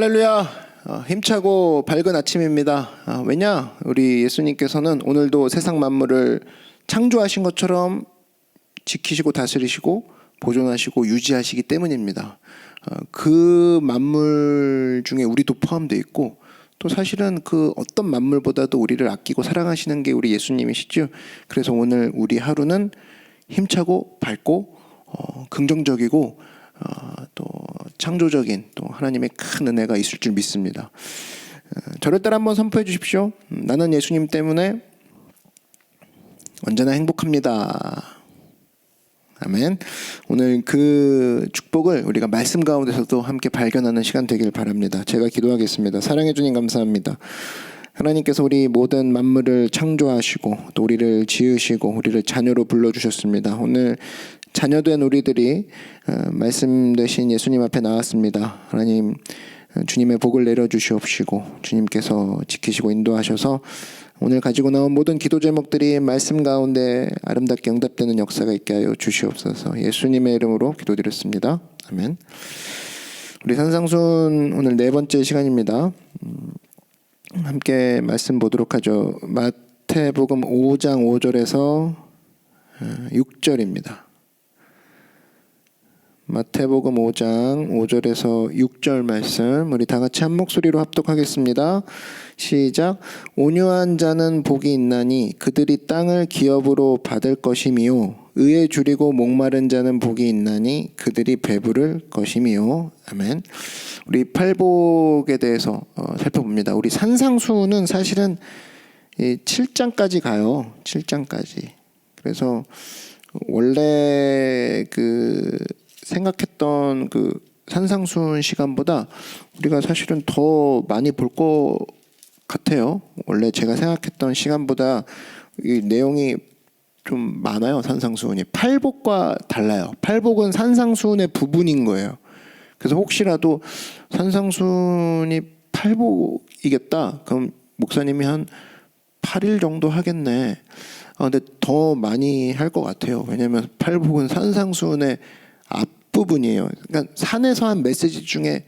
할렐루야. 어, 힘차고 밝은 아침입니다. 아, 왜냐? 우리 예수님께서는 오늘도 세상 만물을 창조하신 것처럼 지키시고 다스리시고 보존하시고 유지하시기 때문입니다. 어, 그 만물 중에 우리도 포함되어 있고 또 사실은 그 어떤 만물보다도 우리를 아끼고 사랑하시는 게 우리 예수님이시죠. 그래서 오늘 우리 하루는 힘차고 밝고 어, 긍정적이고 어, 또 창조적인 또 하나님의 큰 은혜가 있을 줄 믿습니다. 어, 저를 따라 한번 선포해 주십시오. 음, 나는 예수님 때문에 언제나 행복합니다. 아멘. 오늘 그 축복을 우리가 말씀 가운데서도 함께 발견하는 시간 되길 바랍니다. 제가 기도하겠습니다. 사랑해 주님 감사합니다. 하나님께서 우리 모든 만물을 창조하시고 또 우리를 지으시고 우리를 자녀로 불러 주셨습니다. 오늘 자녀된 우리들이 어, 말씀 되신 예수님 앞에 나왔습니다. 하나님 어, 주님의 복을 내려 주시옵시고 주님께서 지키시고 인도하셔서 오늘 가지고 나온 모든 기도 제목들이 말씀 가운데 아름답게 응답되는 역사가 있게 하여 주시옵소서. 예수님의 이름으로 기도드렸습니다. 아멘. 우리 산상순 오늘 네 번째 시간입니다. 음, 함께 말씀 보도록 하죠. 마태복음 5장 5절에서 6절입니다. 마태복음 5장 5절에서 6절 말씀 우리 다 같이 한 목소리로 합독하겠습니다. 시작. 온유한 자는 복이 있나니 그들이 땅을 기업으로 받을 것이미요. 의에 줄이고 목마른 자는 복이 있나니 그들이 배부를 것이미요. 아멘. 우리 팔복에 대해서 어, 살펴봅니다. 우리 산상수는 사실은 이 7장까지 가요. 7장까지. 그래서 원래 그 생각했던 그 산상순 시간보다 우리가 사실은 더 많이 볼 것 같아요. 원래 제가 생각했던 시간보다 이 내용이 좀 많아요. 산상수훈이 팔복과 달라요. 팔복은 산상수훈의 부분인 거예요. 그래서 혹시라도 산상수훈이 팔복이겠다. 그럼 목사님이 한 8일 정도 하겠네. 아, 근데 더 많이 할 것 같아요. 왜냐하면 팔복은 산상수훈의 앞 부분이에요. 그러니까 산에서 한 메시지 중에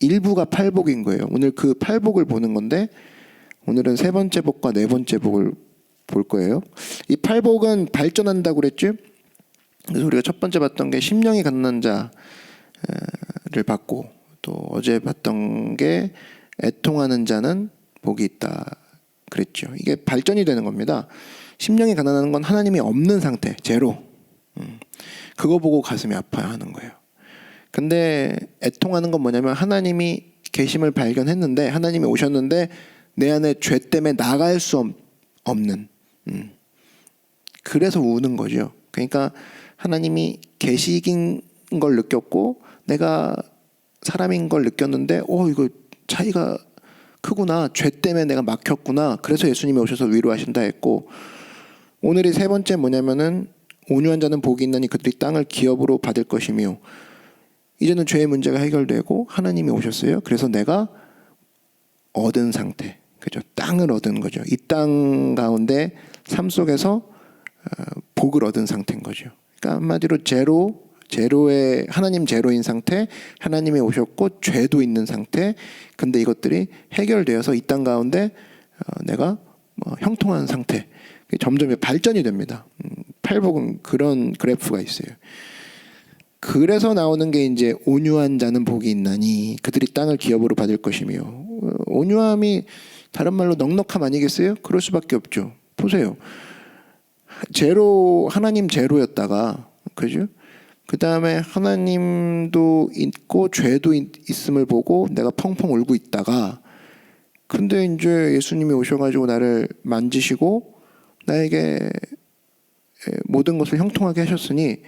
일부가 팔복인 거예요. 오늘 그 팔복을 보는 건데 오늘은 세 번째 복과 네 번째 복을 볼 거예요. 이 팔복은 발전한다고 그랬죠. 그래서 우리가 첫 번째 봤던 게 심령이 가난한 자를 받고 또 어제 봤던 게 애통하는 자는 복이 있다 그랬죠. 이게 발전이 되는 겁니다. 심령이 가난한 건 하나님이 없는 상태, 제로. 음. 그거 보고 가슴이 아파야 하는 거예요. 근데 애통하는 건 뭐냐면 하나님이 계심을 발견했는데 하나님이 오셨는데 내 안에 죄 때문에 나갈 수 없, 없는 음. 그래서 우는 거죠. 그러니까 하나님이 계시인 걸 느꼈고 내가 사람인 걸 느꼈는데 어 이거 차이가 크구나 죄 때문에 내가 막혔구나 그래서 예수님이 오셔서 위로하신다 했고 오늘이 세 번째 뭐냐면은 온유한 자는 복이 있나니 그들이 땅을 기업으로 받을 것이며 이제는 죄의 문제가 해결되고 하나님이 오셨어요. 그래서 내가 얻은 상태, 그죠? 땅을 얻은 거죠. 이 땅 가운데 삶 속에서 어, 복을 얻은 상태인 거죠. 그러니까 한마디로 제로, 제로의 하나님 제로인 상태, 하나님이 오셨고 죄도 있는 상태. 근데 이것들이 해결되어서 이 땅 가운데 어, 내가 뭐 형통한 상태. 점점 발전이 됩니다. 음, 팔복은 그런 그래프가 있어요. 그래서 나오는 게 이제 온유한 자는 복이 있나니 그들이 땅을 기업으로 받을 것이며 어, 온유함이 다른 말로 넉넉함 아니겠어요? 그럴 수밖에 없죠. 보세요. 제로 하나님 제로였다가 그죠? 그 다음에 하나님도 있고 죄도 있음을 보고 내가 펑펑 울고 있다가 근데 이제 예수님이 오셔가지고 나를 만지시고 나에게 모든 것을 형통하게 하셨으니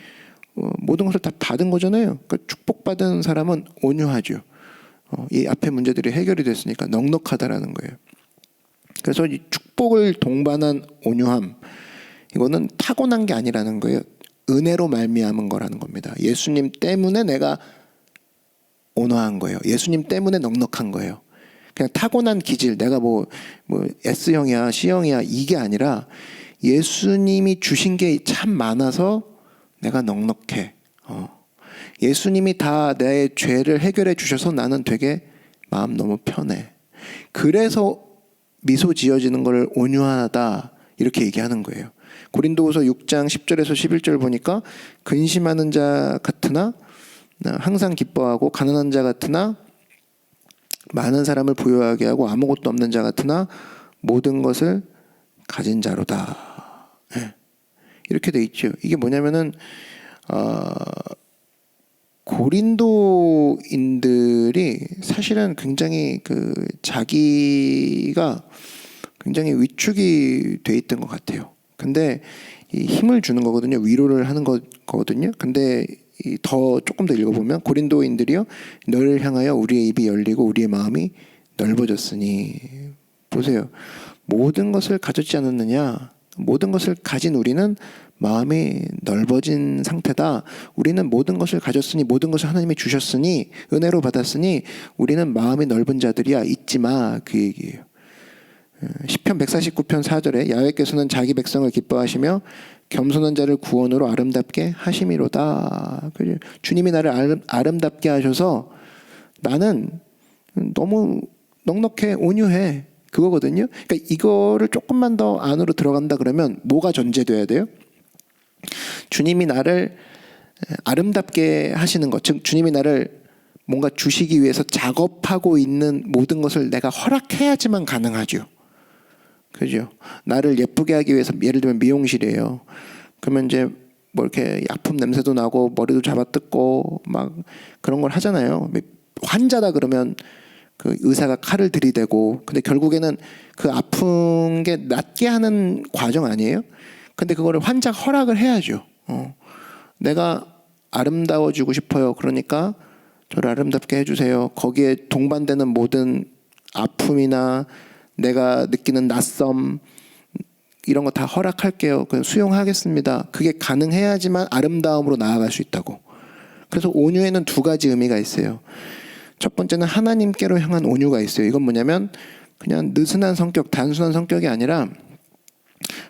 어, 모든 것을 다 받은 거잖아요. 그러니까 축복받은 사람은 온유하죠. 어, 이 앞에 문제들이 해결이 됐으니까 넉넉하다라는 거예요. 그래서 이 축복을 동반한 온유함 이거는 타고난 게 아니라는 거예요. 은혜로 말미암은 거라는 겁니다. 예수님 때문에 내가 온화한 거예요. 예수님 때문에 넉넉한 거예요. 그냥 타고난 기질, 내가 뭐, 뭐 S형이야, C형이야, 이게 아니라 예수님이 주신 게 참 많아서 내가 넉넉해. 어. 예수님이 다 내 죄를 해결해 주셔서 나는 되게 마음 너무 편해. 그래서 미소 지어지는 걸 온유하다 이렇게 얘기하는 거예요. 고린도후서 6장 10절에서 11절 보니까 근심하는 자 같으나 항상 기뻐하고 가난한 자 같으나 많은 사람을 부유하게 하고 아무것도 없는 자 같으나 모든 것을 가진 자로다. 예. 이렇게 돼 있죠. 이게 뭐냐면은 어, 고린도인들이 사실은 굉장히 그 자기가 굉장히 위축이 돼 있던 것 같아요. 근데 이 힘을 주는 거거든요. 위로를 하는 거 거든요. 근데 이더 조금 더 읽어보면 고린도인들이요 너를 향하여 우리의 입이 열리고 우리의 마음이 넓어졌으니 보세요. 모든 것을 가졌지 않았느냐? 모든 것을 가진 우리는 마음이 넓어진 상태다. 우리는 모든 것을 가졌으니 모든 것을 하나님이 주셨으니 은혜로 받았으니 우리는 마음이 넓은 자들이야. 잊지 마. 그 얘기예요. 시편 149편 4절에 야훼께서는 자기 백성을 기뻐하시며 겸손한 자를 구원으로 아름답게 하심이로다. 주님이 나를 아름, 답게 하셔서 나는 너무 넉넉해 온유해 그거거든요. 그러니까 이거를 조금만 더 안으로 들어간다 그러면 뭐가 전제돼야 돼요? 주님이 나를 아름답게 하시는 것, 즉 주님이 나를 뭔가 주시기 위해서 작업하고 있는 모든 것을 내가 허락해야지만 가능하죠. 그죠? 나를 예쁘게 하기 위해서 예를 들면 미용실이에요. 그러면 이제 뭐 이렇게 약품 냄새도 나고 머리도 잡아 뜯고 막 그런 걸 하잖아요. 환자다 그러면 그 의사가 칼을 들이대고 근데 결국에는 그 아픈 게 낫게 하는 과정 아니에요? 근데 그거를 환자 허락을 해야죠. 어. 내가 아름다워지고 싶어요. 그러니까 저를 아름답게 해주세요. 거기에 동반되는 모든 아픔이나 내가 느끼는 낯섦 이런 거 다 허락할게요. 그 수용하겠습니다. 그게 가능해야지만 아름다움으로 나아갈 수 있다고. 그래서 온유에는 두 가지 의미가 있어요. 첫 번째는 하나님께로 향한 온유가 있어요. 이건 뭐냐면 그냥 느슨한 성격, 단순한 성격이 아니라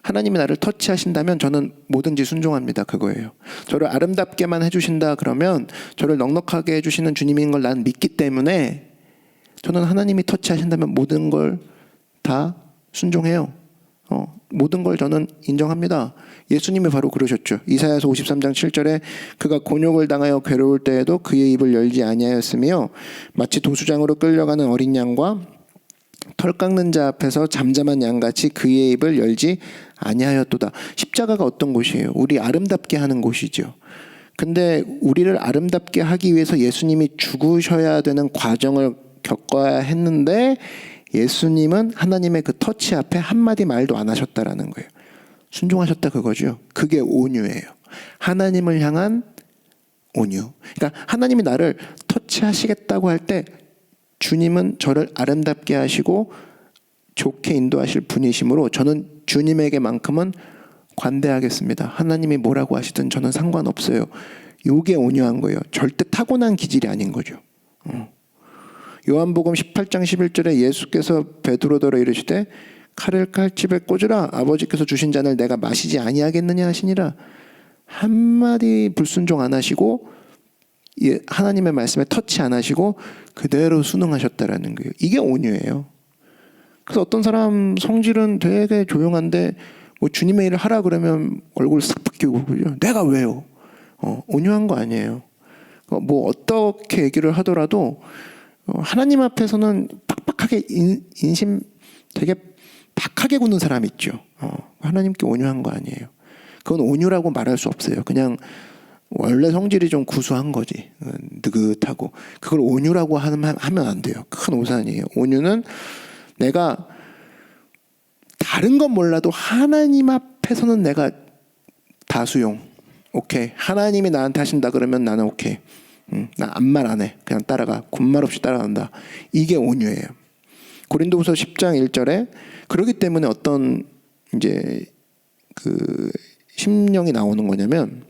하나님이 나를 터치하신다면 저는 뭐든지 순종합니다. 그거예요. 저를 아름답게만 해주신다 그러면 저를 넉넉하게 해주시는 주님인 걸 난 믿기 때문에 저는 하나님이 터치하신다면 모든 걸 다 순종해요. 어, 모든 걸 저는 인정합니다. 예수님이 바로 그러셨죠. 이사야서 53장 7절에 그가 곤욕을 당하여 괴로울 때에도 그의 입을 열지 아니하였으며 마치 도수장으로 끌려가는 어린 양과 털 깎는 자 앞에서 잠잠한 양같이 그의 입을 열지 아니하였도다. 십자가가 어떤 곳이에요? 우리 아름답게 하는 곳이죠. 근데 우리를 아름답게 하기 위해서 예수님이 죽으셔야 되는 과정을 겪어야 했는데 예수님은 하나님의 그 터치 앞에 한마디 말도 안 하셨다라는 거예요. 순종하셨다 그거죠. 그게 온유예요. 하나님을 향한 온유. 그러니까 하나님이 나를 터치하시겠다고 할 때 주님은 저를 아름답게 하시고 좋게 인도하실 분이시므로 저는 주님에게만큼은 관대하겠습니다. 하나님이 뭐라고 하시든 저는 상관없어요. 요게 온유한 거예요. 절대 타고난 기질이 아닌 거죠. 어. 요한복음 18장 11절에 예수께서 베드로더러 이르시되 칼을 칼집에 꽂으라 아버지께서 주신 잔을 내가 마시지 아니하겠느냐 하시니라 한마디 불순종 안 하시고 하나님의 말씀에 터치 안 하시고 그대로 순응하셨다라는 거예요. 이게 온유예요. 그래서 어떤 사람 성질은 되게 조용한데 뭐 주님의 일을 하라 그러면 얼굴 싹 바뀌고 그죠? 내가 왜요? 어, 온유한 거 아니에요. 어, 뭐 어떻게 얘기를 하더라도 어, 하나님 앞에서는 빡빡하게 인, 심 되게 박하게 굳는 사람 있죠. 어, 하나님께 온유한 거 아니에요. 그건 온유라고 말할 수 없어요. 그냥 원래 성질이 좀 구수한 거지. 어, 느긋하고. 그걸 온유라고 하면, 안 돼요. 큰 오산이에요. 온유는 내가 다른 건 몰라도 하나님 앞에서는 내가 다수용. 오케이. 하나님이 나한테 하신다 그러면 나는 오케이. 응, 나 아무 말 안 해. 그냥 따라가. 군말 없이 따라간다. 이게 온유예요. 고린도후서 10장 1절에 그러기 때문에 어떤 이제 그 심령이 나오는 거냐면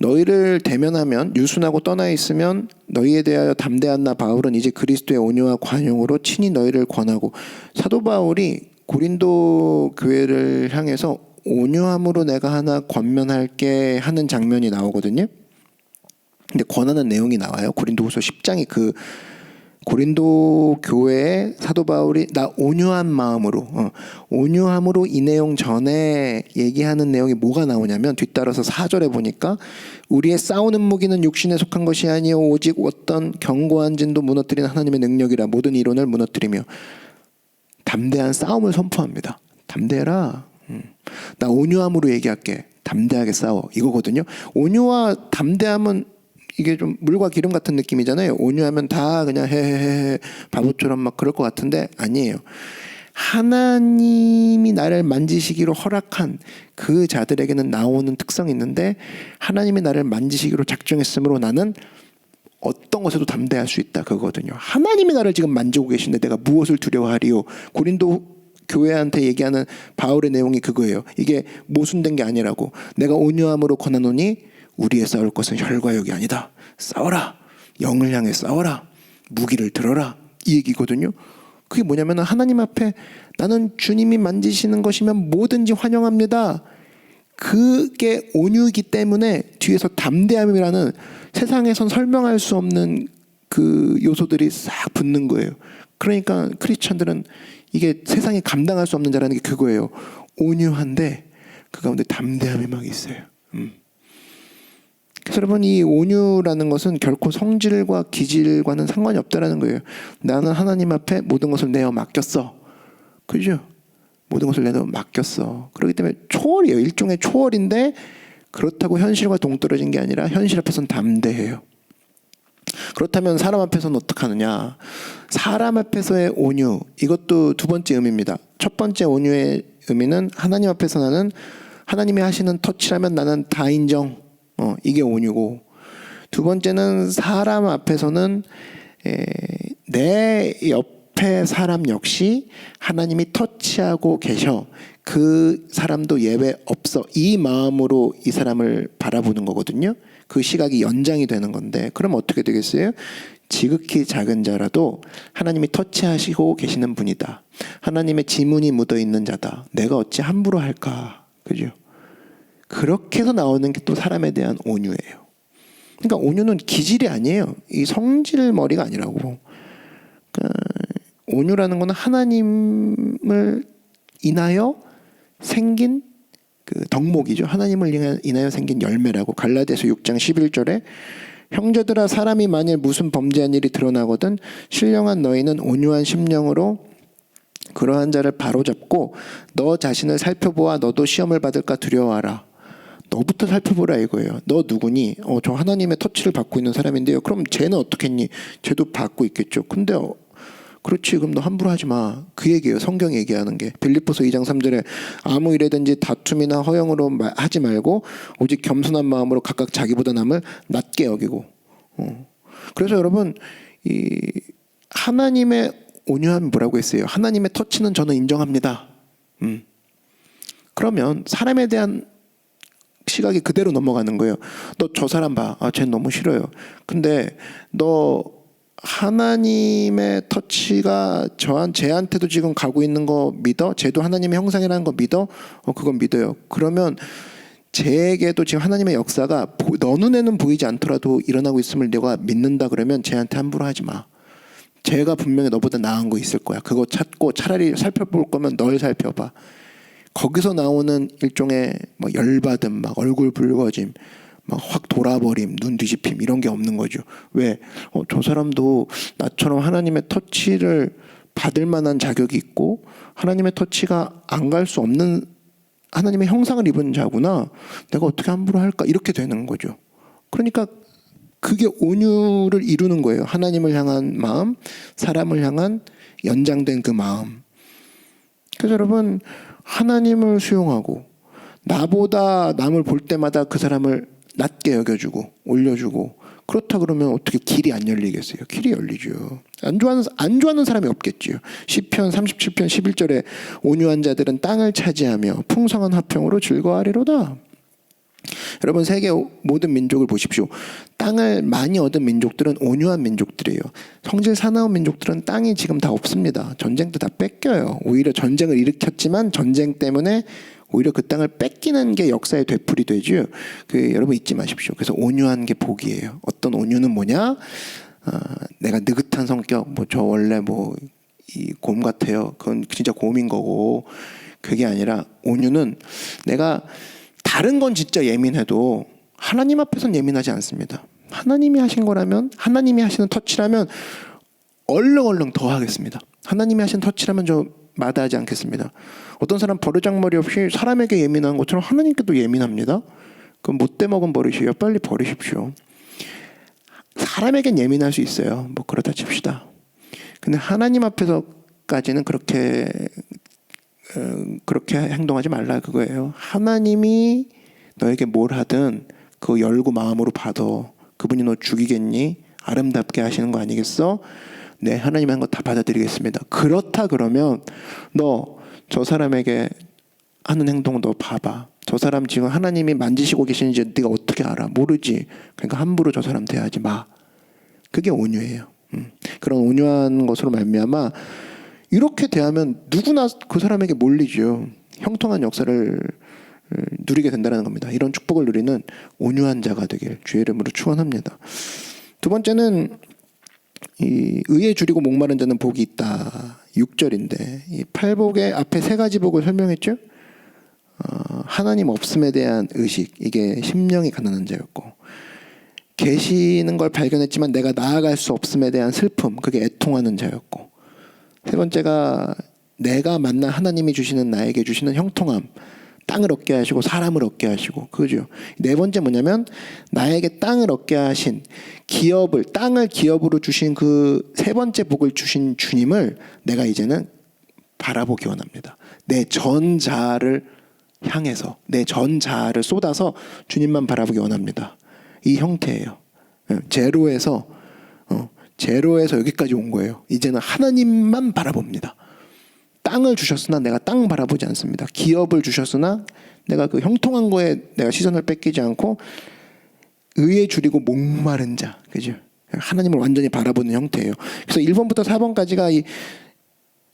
너희를 대면하면 유순하고 떠나 있으면 너희에 대하여 담대한 나 바울은 이제 그리스도의 온유와 관용으로 친히 너희를 권하고 사도 바울이 고린도 교회를 향해서 온유함으로 내가 하나 권면할게 하는 장면이 나오거든요. 근데 권하는 내용이 나와요. 고린도후서 10장이 그 고린도 교회에 사도 바울이 나 온유한 마음으로 어, 온유함으로 이 내용 전에 얘기하는 내용이 뭐가 나오냐면 뒤따라서 4절에 보니까 우리의 싸우는 무기는 육신에 속한 것이 아니요 오직 어떤 견고한 진도 무너뜨리는 하나님의 능력이라 모든 이론을 무너뜨리며 담대한 싸움을 선포합니다. 담대해라. 음. 나 온유함으로 얘기할게. 담대하게 싸워. 이거거든요. 온유와 담대함은 이게 좀 물과 기름 같은 느낌이잖아요. 온유하면 다 그냥 헤헤헤 바보처럼 막 그럴 것 같은데 아니에요. 하나님이 나를 만지시기로 허락한 그 자들에게는 나오는 특성이 있는데 하나님이 나를 만지시기로 작정했으므로 나는 어떤 것에도 담대할 수 있다 그거거든요. 하나님이 나를 지금 만지고 계신데 내가 무엇을 두려워하리요? 고린도 교회한테 얘기하는 바울의 내용이 그거예요. 이게 모순된 게 아니라고. 내가 온유함으로 권하노니 우리의 싸울 것은 혈과 육이 아니다. 싸워라. 영을 향해 싸워라. 무기를 들어라. 이 얘기거든요. 그게 뭐냐면 하나님 앞에 나는 주님이 만지시는 것이면 뭐든지 환영합니다. 그게 온유이기 때문에 뒤에서 담대함이라는 세상에선 설명할 수 없는 그 요소들이 싹 붙는 거예요. 그러니까 크리스천들은 이게 세상이 감당할 수 없는 자라는 게 그거예요. 온유한데 그 가운데 담대함이 막 있어요. 음. 여러분 이 온유라는 것은 결코 성질과 기질과는 상관이 없다라는 거예요. 나는 하나님 앞에 모든 것을 내어 맡겼어. 그죠? 모든 것을 내어 맡겼어. 그렇기 때문에 초월이에요. 일종의 초월인데 그렇다고 현실과 동떨어진 게 아니라 현실 앞에서는 담대해요. 그렇다면 사람 앞에서는 어떻게 하느냐? 사람 앞에서의 온유 이것도 두 번째 의미입니다. 첫 번째 온유의 의미는 하나님 앞에서 나는 하나님이 하시는 터치라면 나는 다 인정. 어, 이게 온유고 두 번째는 사람 앞에서는 에, 내 옆에 사람 역시 하나님이 터치하고 계셔. 그 사람도 예외 없어. 이 마음으로 이 사람을 바라보는 거거든요. 그 시각이 연장이 되는 건데, 그럼 어떻게 되겠어요? 지극히 작은 자라도 하나님이 터치하시고 계시는 분이다. 하나님의 지문이 묻어 있는 자다. 내가 어찌 함부로 할까? 그죠? 그렇게 해서 나오는 게 또 사람에 대한 온유예요. 그러니까 온유는 기질이 아니에요. 이 성질 머리가 아니라고. 그러니까 온유라는 거는 하나님을 인하여 생긴 그 덕목이죠. 하나님을 인하여 생긴 열매라고 갈라디아서 6장 11절에 형제들아 사람이 만일 무슨 범죄한 일이 드러나거든 신령한 너희는 온유한 심령으로 그러한 자를 바로잡고 너 자신을 살펴보아 너도 시험을 받을까 두려워하라. 너부터 살펴보라 이거예요. 너 누구니? 어, 저 하나님의 터치를 받고 있는 사람인데요. 그럼 쟤는 어떻겠니? 쟤도 받고 있겠죠. 근데 어, 그렇지 그럼 너 함부로 하지 마. 그 얘기예요. 성경 얘기하는 게. 빌립보서 2장 3절에 아무 일에든지 다툼이나 허영으로 마- 하지 말고 오직 겸손한 마음으로 각각 자기보다 남을 낮게 여기고. 어. 그래서 여러분 이 하나님의 온유함이 뭐라고 했어요? 하나님의 터치는 저는 인정합니다. 음. 그러면 사람에 대한 시각이 그대로 넘어가는 거예요. 너 저 사람 봐. 아, 쟤 너무 싫어요. 근데 너 하나님의 터치가 저한 쟤한테도 지금 가고 있는 거 믿어? 쟤도 하나님의 형상이라는 거 믿어? 어, 그건 믿어요. 그러면 쟤에게도 지금 하나님의 역사가 보- 너 눈에는 보이지 않더라도 일어나고 있음을 내가 믿는다 그러면 쟤한테 함부로 하지 마. 쟤가 분명히 너보다 나은 거 있을 거야. 그거 찾고 차라리 살펴볼 거면 널 살펴봐. 거기서 나오는 일종의 뭐 열받음, 막 얼굴 붉어짐, 막 확 돌아버림, 눈 뒤집힘 이런 게 없는 거죠. 왜? 어, 저 사람도 나처럼 하나님의 터치를 받을 만한 자격이 있고 하나님의 터치가 안 갈 수 없는 하나님의 형상을 입은 자구나. 내가 어떻게 함부로 할까? 이렇게 되는 거죠. 그러니까 그게 온유를 이루는 거예요. 하나님을 향한 마음, 사람을 향한 연장된 그 마음. 그래서 여러분 하나님을 수용하고 나보다 남을 볼 때마다 그 사람을 낮게 여겨주고 올려주고 그렇다 그러면 어떻게 길이 안 열리겠어요? 길이 열리죠. 안 좋아하는 안 좋아하는 사람이 없겠지요. 시편 37편 11절에 온유한 자들은 땅을 차지하며 풍성한 화평으로 즐거워하리로다. 여러분 세계 모든 민족을 보십시오. 땅을 많이 얻은 민족들은 온유한 민족들이에요. 성질 사나운 민족들은 땅이 지금 다 없습니다. 전쟁도 다 뺏겨요. 오히려 전쟁을 일으켰지만 전쟁 때문에 오히려 그 땅을 뺏기는 게 역사의 되풀이 되죠. 그 여러분 잊지 마십시오. 그래서 온유한 게 복이에요. 어떤 온유는 뭐냐? 아, 내가 느긋한 성격, 뭐 저 원래 뭐 이 곰 같아요. 그건 진짜 곰인 거고 그게 아니라 온유는 내가 다른 건 진짜 예민해도 하나님 앞에선 예민하지 않습니다. 하나님이 하신 거라면 하나님이 하시는 터치라면 얼렁얼렁 더 하겠습니다. 하나님이 하신 터치라면 저 마다하지 않겠습니다. 어떤 사람 버르장머리 없이 사람에게 예민한 것처럼 하나님께도 예민합니다. 그럼 못돼 먹은 버릇이에요. 빨리 버리십시오. 사람에겐 예민할 수 있어요. 뭐 그렇다 칩시다. 근데 하나님 앞에서까지는 그렇게 어, 그렇게 행동하지 말라 그거예요. 하나님이 너에게 뭘 하든 그 열고 마음으로 받아. 그분이 너 죽이겠니? 아름답게 하시는 거 아니겠어? 네, 하나님 한 거 다 받아들이겠습니다. 그렇다 그러면 너 저 사람에게 하는 행동 너 봐봐. 저 사람 지금 하나님이 만지시고 계시는지 네가 어떻게 알아? 모르지. 그러니까 함부로 저 사람 대하지 마. 그게 온유예요. 음. 그런 온유한 것으로 말미암아 이렇게 대하면 누구나 그 사람에게 몰리죠. 형통한 역사를 음, 누리게 된다는 겁니다. 이런 축복을 누리는 온유한 자가 되길 주의 이름으로 축원합니다. 두 번째는 이 의에 줄이고 목마른 자는 복이 있다. 6절인데 이 팔복의 앞에 세 가지 복을 설명했죠. 어, 하나님 없음에 대한 의식 이게 심령이 가난한 자였고 계시는 걸 발견했지만 내가 나아갈 수 없음에 대한 슬픔 그게 애통하는 자였고 세 번째가 내가 만난 하나님이 주시는 나에게 주시는 형통함 땅을 얻게 하시고 사람을 얻게 하시고 그죠. 네 번째 뭐냐면 나에게 땅을 얻게 하신 기업을 땅을 기업으로 주신 그 세 번째 복을 주신 주님을 내가 이제는 바라보기 원합니다. 내 전자를 향해서 내 전자를 쏟아서 주님만 바라보기 원합니다. 이 형태예요. 예, 제로에서 어, 제로에서 여기까지 온 거예요 이제는 하나님만 바라봅니다 땅을 주셨으나 내가 땅 바라보지 않습니다. 기업을 주셨으나 내가 그 형통한 거에 내가 시선을 뺏기지 않고 의에 줄이고 목마른 자, 그죠? 하나님을 완전히 바라보는 형태예요. 그래서 1번부터 4번까지가 이,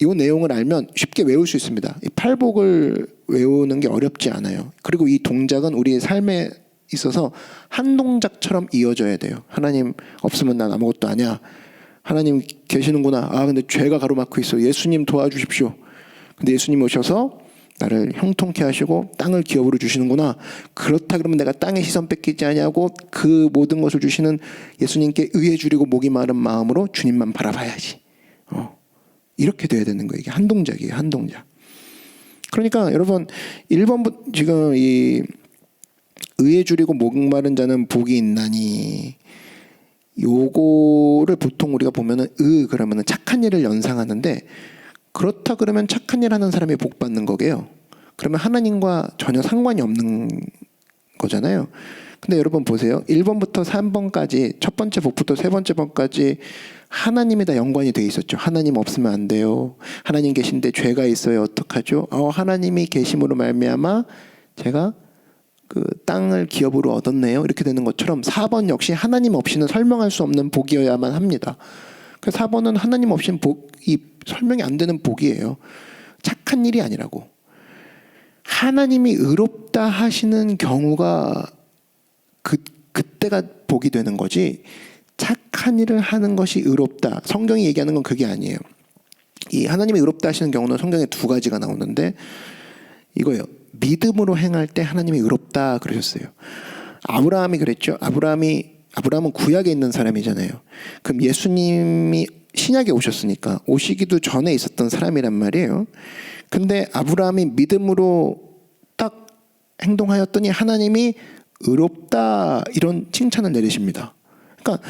이 내용을 알면 쉽게 외울 수 있습니다. 이 팔복을 외우는 게 어렵지 않아요. 그리고 이 동작은 우리의 삶에 있어서 한 동작처럼 이어져야 돼요. 하나님 없으면 난 아무것도 아니야. 하나님 계시는구나. 아, 근데 죄가 가로막고 있어. 예수님 도와주십시오. 근데 예수님 오셔서 나를 형통케 하시고 땅을 기업으로 주시는구나. 그렇다 그러면 내가 땅에 시선 뺏기지 아니하고 그 모든 것을 주시는 예수님께 의해 주리고 목이 마른 마음으로 주님만 바라봐야지. 어. 이렇게 돼야 되는 거예요. 이게 한 동작이에요. 한 동작. 그러니까 여러분 1번 지금 이 의에 줄이고 목마른 자는 복이 있나니 요거를 보통 우리가 보면은 의 그러면은 착한 일을 연상하는데 그렇다 그러면 착한 일 하는 사람이 복 받는 거게요. 그러면 하나님과 전혀 상관이 없는 거잖아요. 근데 여러분 보세요. 1번부터 3번까지 첫 번째 복부터 세 번째 번까지 하나님이 다 연관이 돼 있었죠. 하나님 없으면 안 돼요. 하나님 계신데 죄가 있어요. 어떡하죠? 어, 하나님이 계심으로 말미암아 제가 그 땅을 기업으로 얻었네요. 이렇게 되는 것처럼 4번 역시 하나님 없이는 설명할 수 없는 복이어야만 합니다. 그 4번은 하나님 없이는 복이 설명이 안 되는 복이에요. 착한 일이 아니라고. 하나님이 의롭다 하시는 경우가 그 그때가 복이 되는 거지. 착한 일을 하는 것이 의롭다. 성경이 얘기하는 건 그게 아니에요. 이 하나님이 의롭다 하시는 경우는 성경에 두 가지가 나오는데 이거예요. 믿음으로 행할 때 하나님이 의롭다 그러셨어요. 아브라함이 그랬죠. 아브라함이 아브라함은 구약에 있는 사람이잖아요. 그럼 예수님이 신약에 오셨으니까 오시기도 전에 있었던 사람이란 말이에요. 근데 아브라함이 믿음으로 딱 행동하였더니 하나님이 의롭다 이런 칭찬을 내리십니다. 그러니까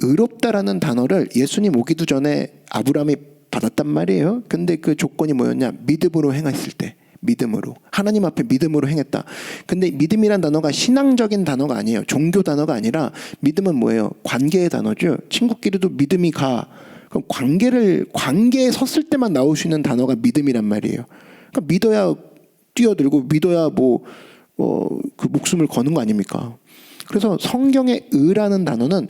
의롭다라는 단어를 예수님 오기도 전에 아브라함이 받았단 말이에요. 근데 그 조건이 뭐였냐? 믿음으로 행했을 때. 믿음으로 하나님 앞에 믿음으로 행했다. 근데 믿음이란 단어가 신앙적인 단어가 아니에요. 종교 단어가 아니라 믿음은 뭐예요? 관계의 단어죠. 친구끼리도 믿음이 가. 그럼 관계를 관계에 섰을 때만 나올 수 있는 단어가 믿음이란 말이에요. 그러니까 믿어야 뛰어들고 믿어야 뭐 어, 그 목숨을 거는 거 아닙니까? 그래서 성경의 의라는 단어는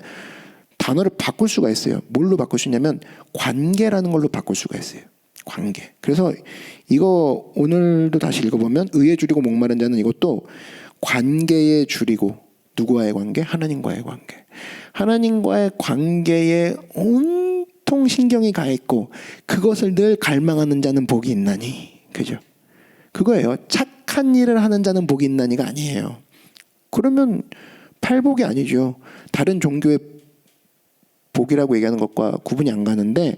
단어를 바꿀 수가 있어요. 뭘로 바꿀 수 있냐면 관계라는 걸로 바꿀 수가 있어요. 관계. 그래서 이거 오늘도 다시 읽어보면 의에 줄이고 목마른 자는 이것도 관계에 줄이고 누구와의 관계? 하나님과의 관계. 하나님과의 관계에 온통 신경이 가 있고 그것을 늘 갈망하는 자는 복이 있나니. 그죠? 그거예요. 착한 일을 하는 자는 복이 있나니가 아니에요. 그러면 팔복이 아니죠. 다른 종교의 복이라고 얘기하는 것과 구분이 안 가는데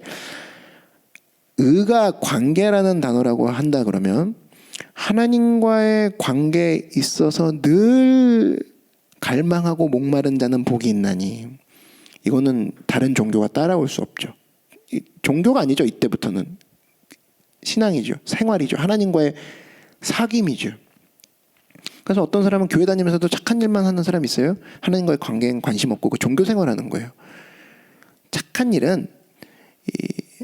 의가 관계라는 단어라고 한다 그러면 하나님과의 관계에 있어서 늘 갈망하고 목마른 자는 복이 있나니 이거는 다른 종교가 따라올 수 없죠. 이 종교가 아니죠. 이때부터는 신앙이죠. 생활이죠. 하나님과의 사귐이죠. 그래서 어떤 사람은 교회 다니면서도 착한 일만 하는 사람이 있어요. 하나님과의 관계엔 관심 없고 그 종교 생활하는 거예요. 착한 일은 이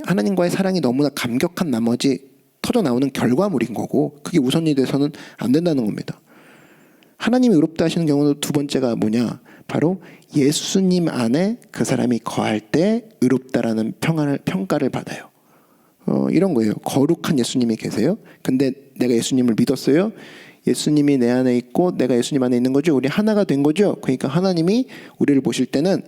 하나님과의 사랑이 너무나 감격한 나머지 터져 나오는 결과물인 거고 그게 우선이 돼서는 안 된다는 겁니다. 하나님이 의롭다 하시는 경우는 두 번째가 뭐냐? 바로 예수님 안에 그 사람이 거할 때 의롭다라는 평안을 평가를 받아요. 어, 이런 거예요. 거룩한 예수님이 계세요. 근데 내가 예수님을 믿었어요. 예수님이 내 안에 있고 내가 예수님 안에 있는 거죠. 우리 하나가 된 거죠. 그러니까 하나님이 우리를 보실 때는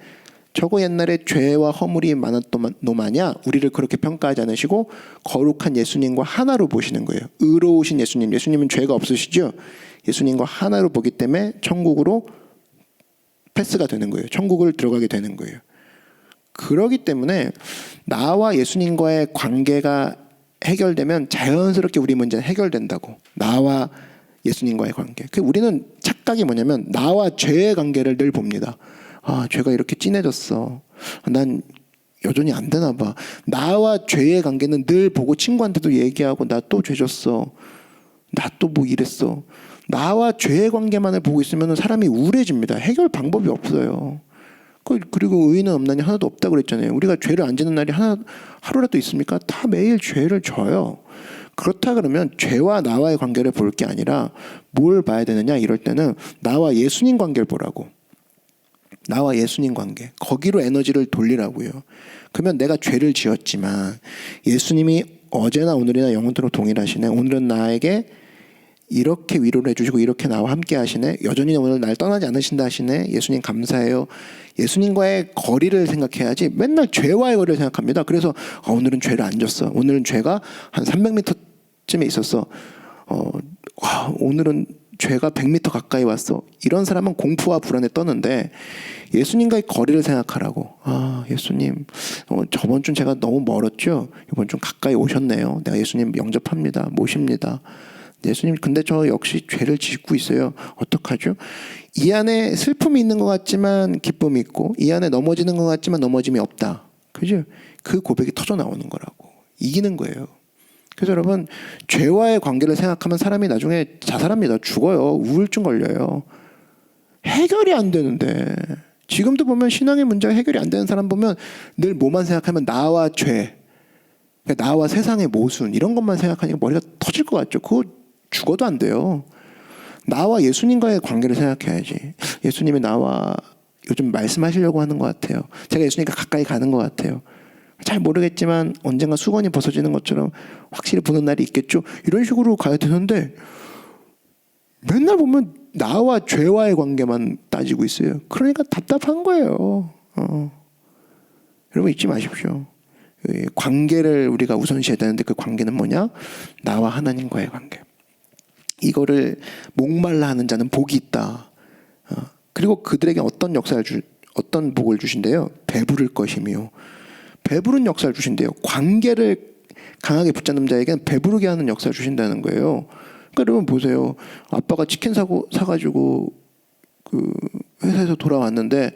저거 옛날에 죄와 허물이 많았던 놈 아냐 우리를 그렇게 평가하지 않으시고 거룩한 예수님과 하나로 보시는 거예요. 의로우신 예수님. 예수님은 죄가 없으시죠. 예수님과 하나로 보기 때문에 천국으로 패스가 되는 거예요. 천국을 들어가게 되는 거예요. 그러기 때문에 나와 예수님과의 관계가 해결되면 자연스럽게 우리 문제는 해결된다고. 나와 예수님과의 관계. 그 우리는 착각이 뭐냐면 나와 죄의 관계를 늘 봅니다. 아, 죄가 이렇게 진해졌어. 난 여전히 안 되나 봐. 나와 죄의 관계는 늘 보고 친구한테도 얘기하고 나 또 죄졌어. 나 또 뭐 이랬어. 나와 죄의 관계만을 보고 있으면 사람이 우울해집니다. 해결 방법이 없어요. 그- 그리고 의인은 없나니 하나도 없다고 그랬잖아요. 우리가 죄를 안 짓는 날이 하나 하루라도 있습니까? 다 매일 죄를 져요. 그렇다 그러면 죄와 나와의 관계를 볼 게 아니라 뭘 봐야 되느냐 이럴 때는 나와 예수님 관계를 보라고. 나와 예수님 관계. 거기로 에너지를 돌리라고요. 그러면 내가 죄를 지었지만 예수님이 어제나 오늘이나 영원토록 동일하시네. 오늘은 나에게 이렇게 위로를 해주시고 이렇게 나와 함께 하시네. 여전히 오늘 날 떠나지 않으신다 하시네. 예수님 감사해요. 예수님과의 거리를 생각해야지 맨날 죄와의 거리를 생각합니다. 그래서 아, 오늘은 죄를 안 졌어. 오늘은 죄가 한 300m쯤에 있었어. 어, 와, 오늘은 죄가 100m 가까이 왔어. 이런 사람은 공포와 불안에 떠는데 예수님과의 거리를 생각하라고. 아, 예수님, 어, 저번 주 제가 너무 멀었죠. 이번 주 가까이 오셨네요. 내가 예수님 영접합니다. 모십니다. 예수님, 근데 저 역시 죄를 짓고 있어요. 어떡하죠? 이 안에 슬픔이 있는 것 같지만 기쁨이 있고, 이 안에 넘어지는 것 같지만 넘어짐이 없다. 그죠? 그 고백이 터져 나오는 거라고. 이기는 거예요. 그래서 여러분, 죄와의 관계를 생각하면 사람이 나중에 자살합니다. 죽어요. 우울증 걸려요. 해결이 안 되는데. 지금도 보면 신앙의 문제가 해결이 안 되는 사람 보면 늘 뭐만 생각하면 나와 죄, 그러니까 나와 세상의 모순 이런 것만 생각하니까 머리가 터질 것 같죠. 그거 죽어도 안 돼요. 나와 예수님과의 관계를 생각해야지. 예수님이 나와 요즘 말씀하시려고 하는 것 같아요. 제가 예수님과 가까이 가는 것 같아요. 잘 모르겠지만 언젠가 수건이 벗어지는 것처럼 확실히 보는 날이 있겠죠. 이런 식으로 가야 되는데 맨날 보면 나와 죄와의 관계만 따지고 있어요. 그러니까 답답한 거예요. 어. 여러분 잊지 마십시오. 이 관계를 우리가 우선시해야 되는데 그 관계는 뭐냐? 나와 하나님과의 관계. 이거를 목말라 하는 자는 복이 있다. 어. 그리고 그들에게 어떤 역사를 주, 어떤 복을 주신대요? 배부를 것이며 배부른 역사를 주신대요. 관계를 강하게 붙잡는 자에게는 배부르게 하는 역사를 주신다는 거예요. 그러니까 여러분 보세요. 아빠가 치킨 사고 사가지고 그 회사에서 돌아왔는데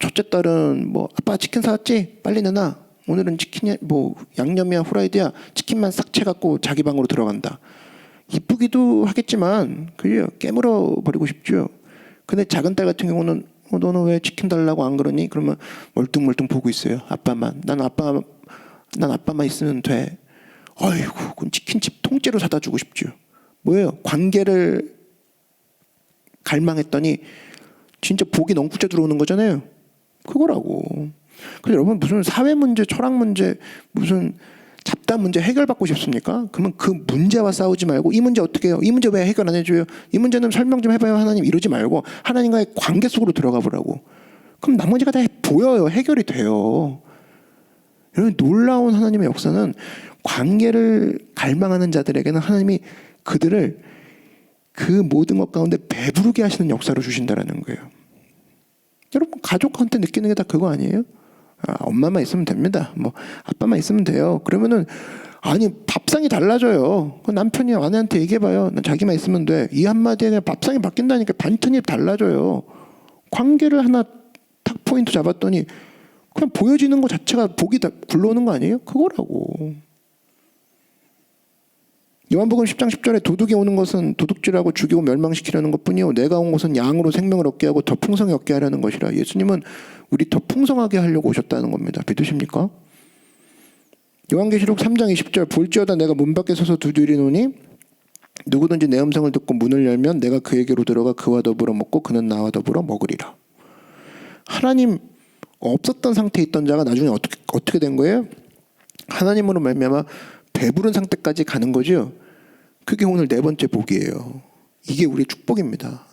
첫째 딸은 뭐 아빠 치킨 사왔지? 빨리 내놔. 오늘은 치킨이 뭐 양념이야 후라이드야 치킨만 싹 채갖고 자기 방으로 들어간다. 이쁘기도 하겠지만 그죠 깨물어 버리고 싶죠. 근데 작은 딸 같은 경우는 어, 너는 왜 치킨 달라고 안 그러니? 그러면 멀뚱멀뚱 보고 있어요. 아빠만. 난 아빠 난 아빠만 있으면 돼. 아이고 그럼 치킨집 통째로 사다 주고 싶죠. 뭐예요? 관계를 갈망했더니 진짜 복이 넝쿨째 들어오는 거잖아요. 그거라고. 그래서 여러분 무슨 사회 문제, 철학 문제, 무슨 집단 문제 해결받고 싶습니까? 그러면 그 문제와 싸우지 말고 이 문제 어떻게 해요? 이 문제 왜 해결 안 해줘요? 이 문제는 설명 좀 해봐요 하나님 이러지 말고 하나님과의 관계 속으로 들어가 보라고. 그럼 나머지가 다 보여요. 해결이 돼요. 여러분 놀라운 하나님의 역사는 관계를 갈망하는 자들에게는 하나님이 그들을 그 모든 것 가운데 배부르게 하시는 역사로 주신다라는 거예요. 여러분 가족한테 느끼는 게 다 그거 아니에요? 아, 엄마만 있으면 됩니다. 뭐 아빠만 있으면 돼요. 그러면은 아니 밥상이 달라져요. 그 남편이 아내한테 얘기해봐요. 난 자기만 있으면 돼. 이 한마디에 밥상이 바뀐다니까 반턴이 달라져요. 관계를 하나 탁 포인트 잡았더니 그냥 보여지는 것 자체가 복이 다 굴러오는 거 아니에요? 그거라고. 요한복음 10장 10절에 도둑이 오는 것은 도둑질하고 죽이고 멸망시키려는 것뿐이요 내가 온 것은 양으로 생명을 얻게 하고 더 풍성히 얻게 하려는 것이라 예수님은 우리 더 풍성하게 하려고 오셨다는 겁니다. 믿으십니까? 요한계시록 3장 20절 볼지어다 내가 문 밖에 서서 두드리노니 누구든지 내 음성을 듣고 문을 열면 내가 그에게로 들어가 그와 더불어 먹고 그는 나와 더불어 먹으리라. 하나님 없었던 상태에 있던 자가 나중에 어떻게 어떻게 된 거예요? 하나님으로 말미암아 배부른 상태까지 가는 거죠. 그게 오늘 네 번째 복이에요. 이게 우리 축복입니다.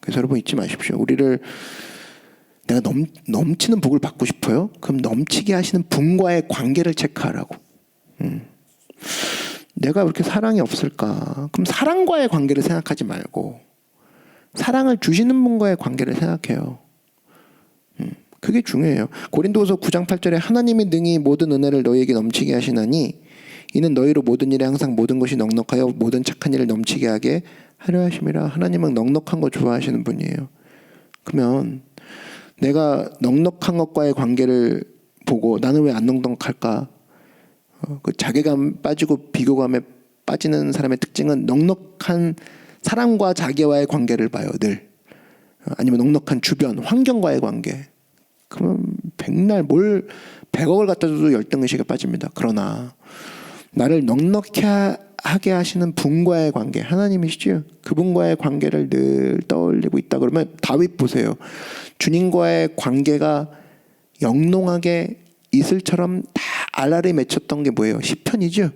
그래서 여러분 잊지 마십시오. 우리를 내가 넘, 넘치는 복을 받고 싶어요? 그럼 넘치게 하시는 분과의 관계를 체크하라고. 음. 내가 왜 이렇게 사랑이 없을까? 그럼 사랑과의 관계를 생각하지 말고 사랑을 주시는 분과의 관계를 생각해요. 음, 그게 중요해요. 고린도서 9장 8절에 하나님이 능히 모든 은혜를 너희에게 넘치게 하시나니 이는 너희로 모든 일에 항상 모든 것이 넉넉하여 모든 착한 일을 넘치게 하게 하려 하심이라. 하나님은 넉넉한 거 좋아하시는 분이에요. 그러면 내가 넉넉한 것과의 관계를 보고 나는 왜 안 넉넉할까? 어, 그 자괴감 빠지고 비교감에 빠지는 사람의 특징은 넉넉한 사람과 자기와의 관계를 봐요 늘 어, 아니면 넉넉한 주변 환경과의 관계 그러면 백날 뭘 백억을 갖다 줘도 열등의식에 빠집니다 그러나 나를 넉넉히 하게 하시는 분과의 관계 하나님이시죠 그분과의 관계를 늘 떠올리고 있다 그러면 다윗 보세요 주님과의 관계가 영롱하게 이슬처럼 다 알알이 맺혔던 게 뭐예요? 시편이죠.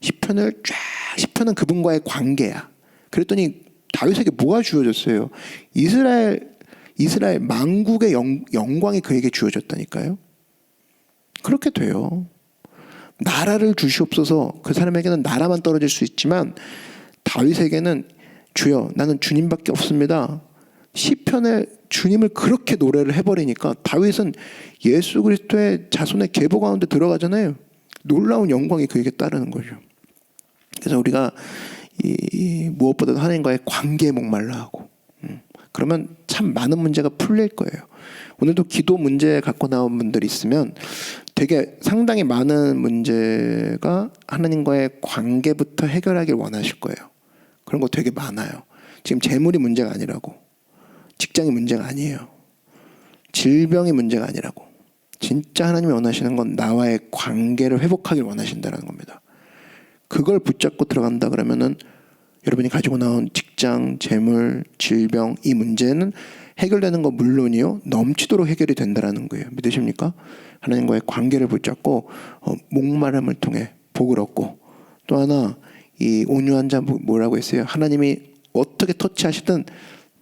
시편을 쫙 시편은 그분과의 관계야. 그랬더니 다윗에게 뭐가 주어졌어요? 이스라엘 이스라엘 만국의 영, 영광이 그에게 주어졌다니까요. 그렇게 돼요. 나라를 주시옵소서 그 사람에게는 나라만 떨어질 수 있지만 다윗에게는 주여 나는 주님밖에 없습니다. 시편에 주님을 그렇게 노래를 해버리니까 다윗은 예수 그리스도의 자손의 계보 가운데 들어가잖아요. 놀라운 영광이 그에게 따르는 거죠. 그래서 우리가 이, 무엇보다도 하나님과의 관계에 목말라 하고 음, 그러면 참 많은 문제가 풀릴 거예요. 오늘도 기도 문제 갖고 나온 분들이 있으면 되게 상당히 많은 문제가 하나님과의 관계부터 해결하길 원하실 거예요. 그런 거 되게 많아요. 지금 재물이 문제가 아니라고. 직장이 문제가 아니에요. 질병이 문제가 아니라고. 진짜 하나님이 원하시는 건 나와의 관계를 회복하길 원하신다는 겁니다. 그걸 붙잡고 들어간다 그러면은 여러분이 가지고 나온 직장, 재물, 질병 이 문제는 해결되는 거 물론이요 넘치도록 해결이 된다라는 거예요. 믿으십니까? 하나님과의 관계를 붙잡고 어, 목마름을 통해 복을 얻고 또 하나 이 온유한 자 뭐라고 했어요? 하나님이 어떻게 터치하시든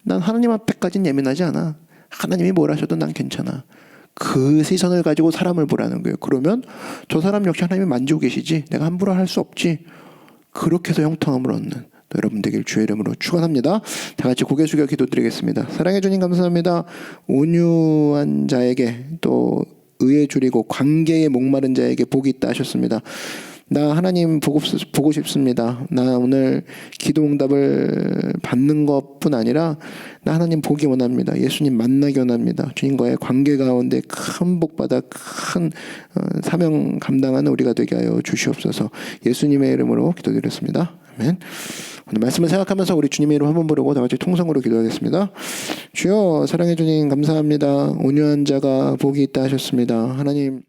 난 하나님 앞에까지는 예민하지 않아. 하나님이 뭘 하셔도 난 괜찮아. 그 시선을 가지고 사람을 보라는 거예요. 그러면 저 사람 역시 하나님이 만지고 계시지. 내가 함부로 할 수 없지. 그렇게 해서 형통함을 얻는 여러분 되길 주의 이름으로 축원합니다. 다 같이 고개 숙여 기도드리겠습니다. 사랑해 주님 감사합니다. 온유한 자에게 또 의에 줄이고 관계에 목마른 자에게 복이 있다 하셨습니다. 나 하나님 보고, 보고 싶습니다. 나 오늘 기도 응답을 받는 것뿐 아니라 나 하나님 보기 원합니다. 예수님 만나기 원합니다. 주님과의 관계 가운데 큰 복받아 큰 어, 사명 감당하는 우리가 되게 하여 주시옵소서. 예수님의 이름으로 기도드렸습니다. 아멘. 오늘 말씀을 생각하면서 우리 주님의 이름 한번 부르고 다 같이 통성으로 기도하겠습니다. 주여 사랑해 주님 감사합니다. 온유한 자가 복이 있다 하셨습니다. 하나님